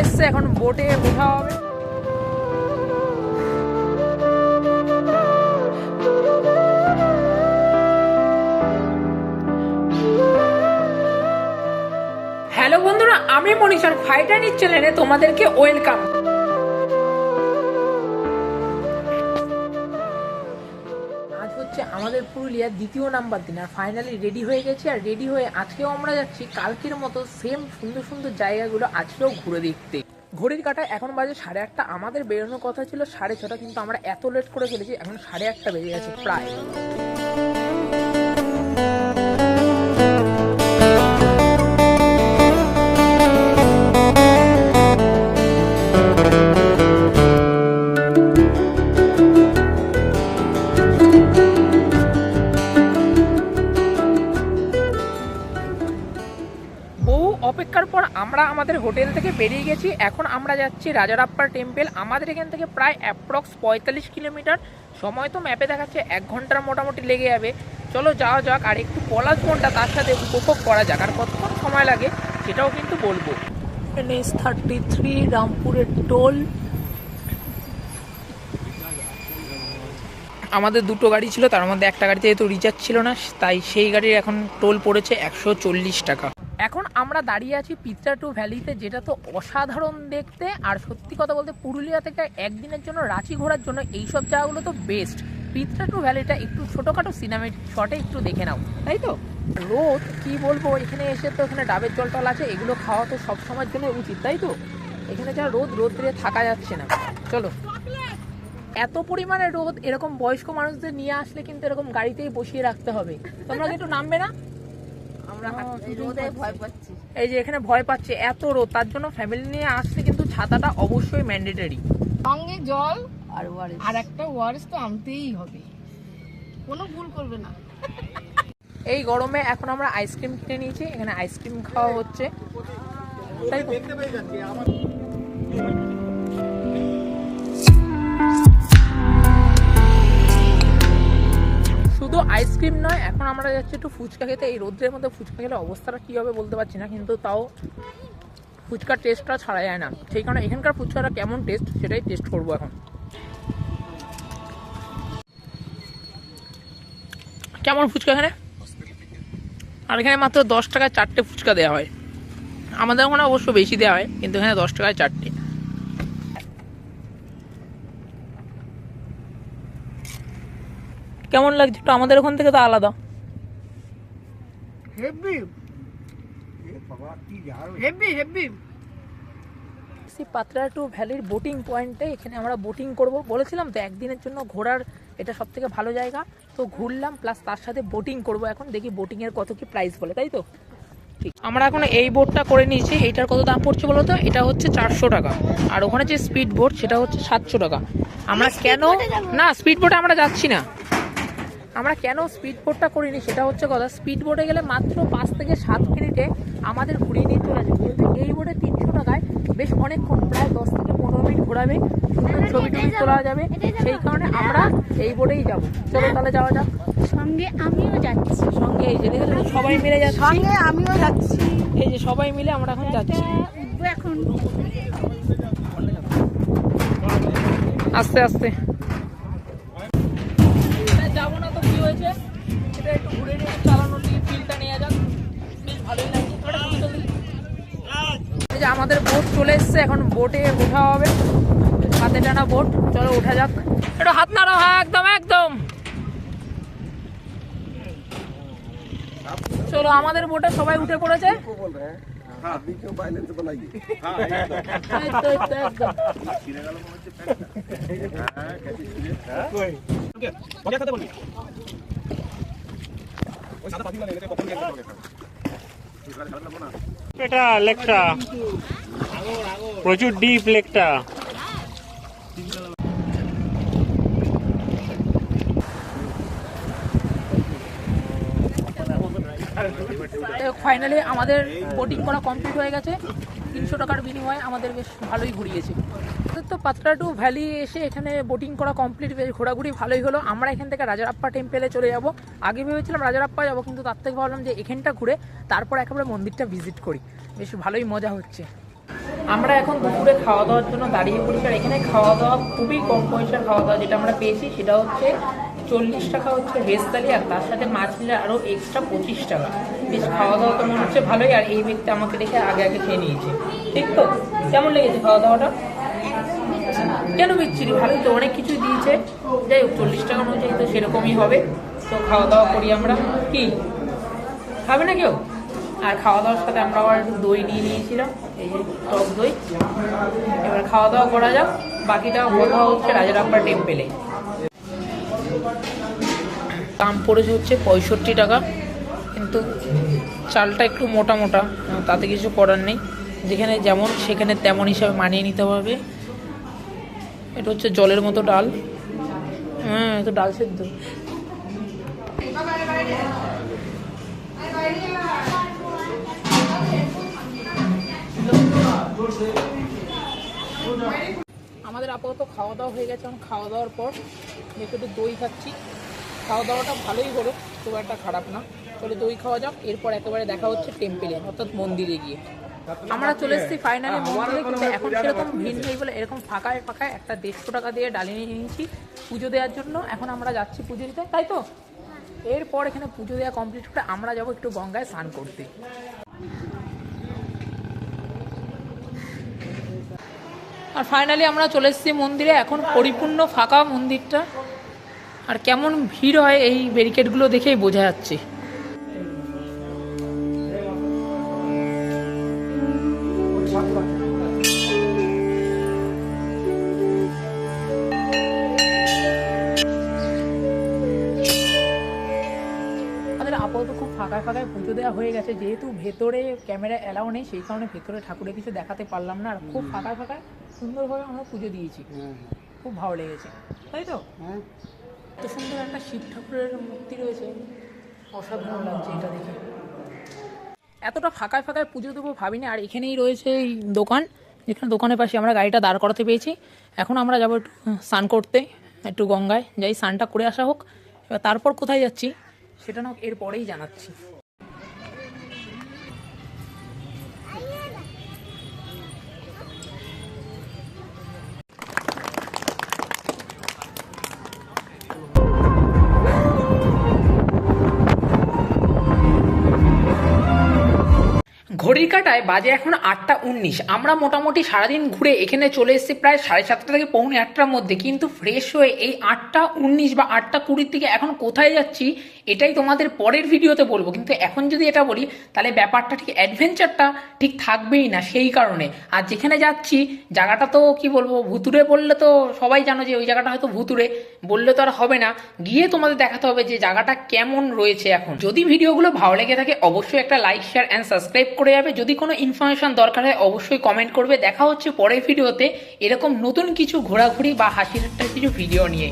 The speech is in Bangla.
এসছে এখন বোটে ওঠা হবে। হ্যালো বন্ধুরা আমি মনীষার ফাইটার নিউজ চ্যানেলে তোমাদেরকে ওয়েলকাম আমাদের পুরুলিয়ার দ্বিতীয় নাম্বার দিন, আর ফাইনালি রেডি হয়ে গেছি, আর রেডি হয়ে আজকেও আমরা যাচ্ছি কালকের মতো সেম সুন্দর সুন্দর জায়গাগুলো আজকেও ঘুরে দেখতে। ঘড়ির কাটা এখন বাজে সাড়ে আটটা, আমাদের বেরোনোর কথা ছিল সাড়ে ছটা, কিন্তু আমরা এত লেট করে ফেলেছি, এখন সাড়ে আটটা বেজে গেছে প্রায়। হোটেল থেকে বেরিয়ে গেছি। এখন আমরা যাচ্ছি রাজারাপ্পার টেম্পেল। আমাদের এখান থেকে প্রায় অ্যাপ্রক্স পঁয়তাল্লিশ কিলোমিটার। সময় তো ম্যাপে দেখাচ্ছে এক ঘণ্টার মোটামুটি লেগে যাবে। চলো যাওয়া যাক আর একটু পলাশ বনটা তার সাথে উপভোগ করা যাক। আর কতক্ষণ সময় লাগে সেটাও কিন্তু বলব। এনএস থার্টি থ্রি রামপুরের টোল। আমাদের দুটো গাড়ি ছিল তার মধ্যে একটা গাড়িতে যেহেতু রিচার্জ ছিল না তাই সেই গাড়ির এখন টোল পড়েছে একশো চল্লিশ টাকা। এখন আমরা দাঁড়িয়ে আছি পিত্রা টু ভ্যালিতে যেটা তো অসাধারণ দেখতে আর সত্যি কথা বলতে পুরুলিয়া থেকে একদিনের জন্য রাঁচি ঘোরার জন্য এইসব জায়গাগুলো তো বেস্ট পিত্রা টু ভ্যালিটা একটু ছোটোখাটো সিনেমেটিক শটে একটু দেখে নাও। তাই তো? রোদ কি বলব এখানে এসে তো এখানে ডাবের জল টল আছে এগুলো খাওয়া তো সব সময়ের জন্য উচিত তাই তো? এখানে যা রোদ রোদ দিয়ে থাকা যাচ্ছে না। চলো। এত পরিমাণে রোদ এরকম বয়স্ক মানুষদের নিয়ে আসলে কিন্তু এরকম গাড়িতেই বসিয়ে রাখতে হবে। তোমরা একটু নামবে না? আমরা এই রোদে ভয় পাচ্ছি। এই যে এখানে ভয় পাচ্ছে এত রোদ তার জন্য ফ্যামিলি নিয়ে আসলে কিন্তু ছাতাটা অবশ্যই ম্যান্ডেটরি সঙ্গে জল আর ওয়ারেস আর একটা ওয়ারেস তো আনতেই হবে। কোনো ভুল করবে না। এই গরমে এখন আমরা আইসক্রিম কিনে নিয়েছি এখানে আইসক্রিম খাওয়া হচ্ছে। তাই এখন আমরা যাচ্ছি একটু ফুচকা খেতে। এই রোদ্রের মধ্যে ফুচকা খেলে অবস্থাটা কী হবে বলতে পারছি না, কিন্তু তাও ফুচকার টেস্টটা ছাড়া যায় না। সেই কারণে এখানকার ফুচকাটা কেমন টেস্ট সেটাই টেস্ট করব এখন। কেমন ফুচকা এখানে? আর এখানে মাত্র দশ টাকায় চারটে ফুচকা দেওয়া হয়। আমাদের ওখানে অবশ্য বেশি দেওয়া হয়, কিন্তু এখানে দশ টাকায় চারটে। কেমন লাগছে? একটু আমাদের ওখান থেকে তো আলাদা। হেভি হেভি সি ভ্যালির বোটিং পয়েন্টে এখানে আমরা বোটিং করব। বলেছিলাম তো একদিনের জন্য ঘোরার এটা সব থেকে ভালো জায়গা। তো ঘুরলাম প্লাস তার সাথে বোটিং করব এখন। দেখি বোটিংয়ের কত কি প্রাইস বলে তাই তো? ঠিক। আমরা এখন এই বোটটা করে নিয়েছি। এইটার কত দাম পড়ছে বলো তো? এটা হচ্ছে চারশো টাকা। আর ওখানে যে স্পিড বোট সেটা হচ্ছে সাতশো টাকা। আমরা কেন না স্পিড বোটে আমরা যাচ্ছি না। আমরা কেন স্পিড বোটটা করিনি সেটা হচ্ছে কথা স্পিড বোটে গেলে মাত্র পাঁচ থেকে সাত মিনিটে আমাদের ঘুরিয়ে নিয়ে চলে যাবে কিন্তু এই বোটে তিনশো টাকায় বেশ অনেকক্ষণ প্রায় দশ থেকে পনেরো মিনিট ঘোরাবে সুন্দর ছবি টবি তোলা যাবে সেই কারণে আমরা এই বোটেই যাব। চলো তাহলে যাওয়া যাক। সঙ্গে আমিও যাচ্ছি। সঙ্গে এই যে সবাই মিলে যাচ্ছি। সঙ্গে আমিও যাচ্ছি। এই যে সবাই মিলে আমরা এখন যাচ্ছি। এখন। আস্তে আস্তে। সেটা একটু ঘুরে নিয়ে চালানোর দিকে ফিলটা নিয়ে যাক বেশ ভালোই লাগছে যে আমাদের বোট চলে এসছে এখন বোটে ওঠা হবে হাতে টানা বোট চলো উঠা যাক একটু হাত নাড়াও হ্যাঁ একদম একদম চলো আমাদের বোটে সবাই উঠে পড়েছে এটা লেকটা। প্রচুর ডিপ লেকটা। ফাইনালি আমাদের বোটিং করা কমপ্লিট হয়ে গেছে। তিনশো টাকার বিনিময়ে আমাদের বেশ ভালোই ঘুরিয়েছে। তো পাত্রা টু ভ্যালি এসে এখানে বোটিং করা কমপ্লিট বেশ ঘোরাঘুরি ভালোই হলো। আমরা এখান থেকে রাজারাপ্পা টেম্পেলে চলে যাব। আগে ভেবেছিলাম রাজারাপ্পা যাব, কিন্তু তার থেকে ভাবলাম যে এখানটা ঘুরে তারপর একেবারে মন্দিরটা ভিজিট করি। বেশ ভালোই মজা হচ্ছে। আমরা এখন দুপুরে খাওয়া দাওয়ার জন্য দাঁড়িয়ে পড়ি আর এখানে খাওয়া দাওয়া খুবই কম পয়সার খাওয়া দাওয়া যেটা আমরা পেয়েছি, সেটা হচ্ছে চল্লিশ টাকা হচ্ছে ভেজ আর তার সাথে মাছ নিলে আরও এক্সট্রা পঁচিশ টাকা। বেশ খাওয়া দাওয়া তো মনে হচ্ছে ভালোই, আর এই ব্যক্তি আমাকে দেখে আগে আগে খেয়ে নিয়েছে। ঠিক তো? কেমন লেগেছে খাওয়া দাওয়াটা কেন বিচ্ছিরি ভালোই তো, অনেক কিছুই দিয়েছে। যাই হোক, চল্লিশ টাকা অনুযায়ী তো সেরকমই হবে, তো খাওয়া দাওয়া করি আমরা। কি? খাবে না কেউ আর খাওয়া দাওয়ার সাথে আমরা আবার একটু দই নিয়ে নিয়েছিলাম, এই যে টক দই। এবার খাওয়া দাওয়া করা যাক, বাকিটা কথা হচ্ছে রাজারাপ্পা টেম্পেলে দাম পড়েছে হচ্ছে পঁয়ষট্টি টাকা। কিন্তু চালটা একটু মোটা মোটা, তাতে কিছু করার নেই। যেখানে যেমন, সেখানে তেমন হিসাবে মানিয়ে নিতে হবে। এটা হচ্ছে জলের মতো ডাল। হ্যাঁ তো ডাল সেদ্ধ। আমাদের আপাতত খাওয়া দাওয়া হয়ে গেছে। এখন খাওয়া দাওয়ার পর একটু একটু দই খাচ্ছি। খাওয়া দাওয়াটা ভালোই হলো, খুব একটা খারাপ না। তাহলে দই খাওয়া যাক। এরপর একেবারে দেখা হচ্ছে টেম্পেলে অর্থাৎ মন্দিরে গিয়ে। আমরা চলে এসেছি ফাইনালি মন্দিরে কিন্তু এখন সেরকম ভিড় নেই বলে এরকম ফাঁকায় ফাঁকায় একটা দেড়শো টাকা দিয়ে ডালি নিয়ে নিয়েছি পুজো দেওয়ার জন্য। এখন আমরা যাচ্ছি পুজো দিতে তাই তো? এরপর এখানে পুজো দেওয়া কমপ্লিট করে আমরা যাব একটু গঙ্গায় স্নান করতে। আর ফাইনালি আমরা চলে এসেছি মন্দিরে এখন পরিপূর্ণ ফাঁকা মন্দিরটা। আর কেমন ভিড় হয় এই ব্যারিকেডগুলো দেখেই বোঝা যাচ্ছে। ফাঁকায় ফাঁকায় পুজো দেওয়া হয়ে গেছে। যেহেতু ভেতরে ক্যামেরা অ্যালাউ নেই সেই কারণে ভেতরে ঠাকুরের কিছু দেখাতে পারলাম না। আর খুব ফাঁকায় ফাঁকায় সুন্দরভাবে আমরা পুজো দিয়েছি। খুব ভালো লেগেছে। তাই তো? এত সুন্দর একটা শিব ঠাকুরের মূর্তি রয়েছে। অসাধারণ লাগছে এটা দেখে। এতটা ফাঁকায় ফাঁকায় পুজো দেবো ভাবিনি। আর এখানেই রয়েছে এই দোকান। যেখানে দোকানের পাশে আমরা গাড়িটা দাঁড় করাতে পেয়েছি। এখন আমরা যাব একটু স্নান করতে একটু গঙ্গায়। যাই স্নানটা করে আসা হোক। এবার তারপর কোথায় যাচ্ছি? সেটা না এর পরেই জানাচ্ছি। ঘড়ির কাটায় বাজে এখন আটটা উনিশ। আমরা মোটামুটি সারাদিন ঘুরে এখানে চলে এসেছি প্রায় সাড়ে সাতটা থেকে পৌনে আটটার মধ্যে। কিন্তু ফ্রেশ হয়ে এই আটটা উনিশ বা আটটা কুড়ির দিকে এখন কোথায় যাচ্ছি এটাই তোমাদের পরের ভিডিওতে বলব। কিন্তু এখন যদি এটা বলি, তাহলে ব্যাপারটা ঠিক অ্যাডভেঞ্চারটা ঠিক থাকবেই না সেই কারণে। আর যেখানে যাচ্ছি, জায়গাটা তো কি বলব ভুতুরে বললে তো সবাই জানো যে ওই জায়গাটা হয়তো ভুতুরে বললে তো আর হবে না। গিয়ে তোমাদের দেখাতে হবে যে জায়গাটা কেমন রয়েছে এখন। যদি ভিডিওগুলো ভালো লেগে থাকে, অবশ্যই একটা লাইক শেয়ার অ্যান্ড সাবস্ক্রাইব করে যাবে। যদি কোনো ইনফরমেশন দরকার হয়, অবশ্যই কমেন্ট করবে। দেখা হচ্ছে পরের ভিডিওতে এরকম নতুন কিছু ঘোরাঘুরি বা হাসির ঠাট্টার কিছু ভিডিও নিয়ে।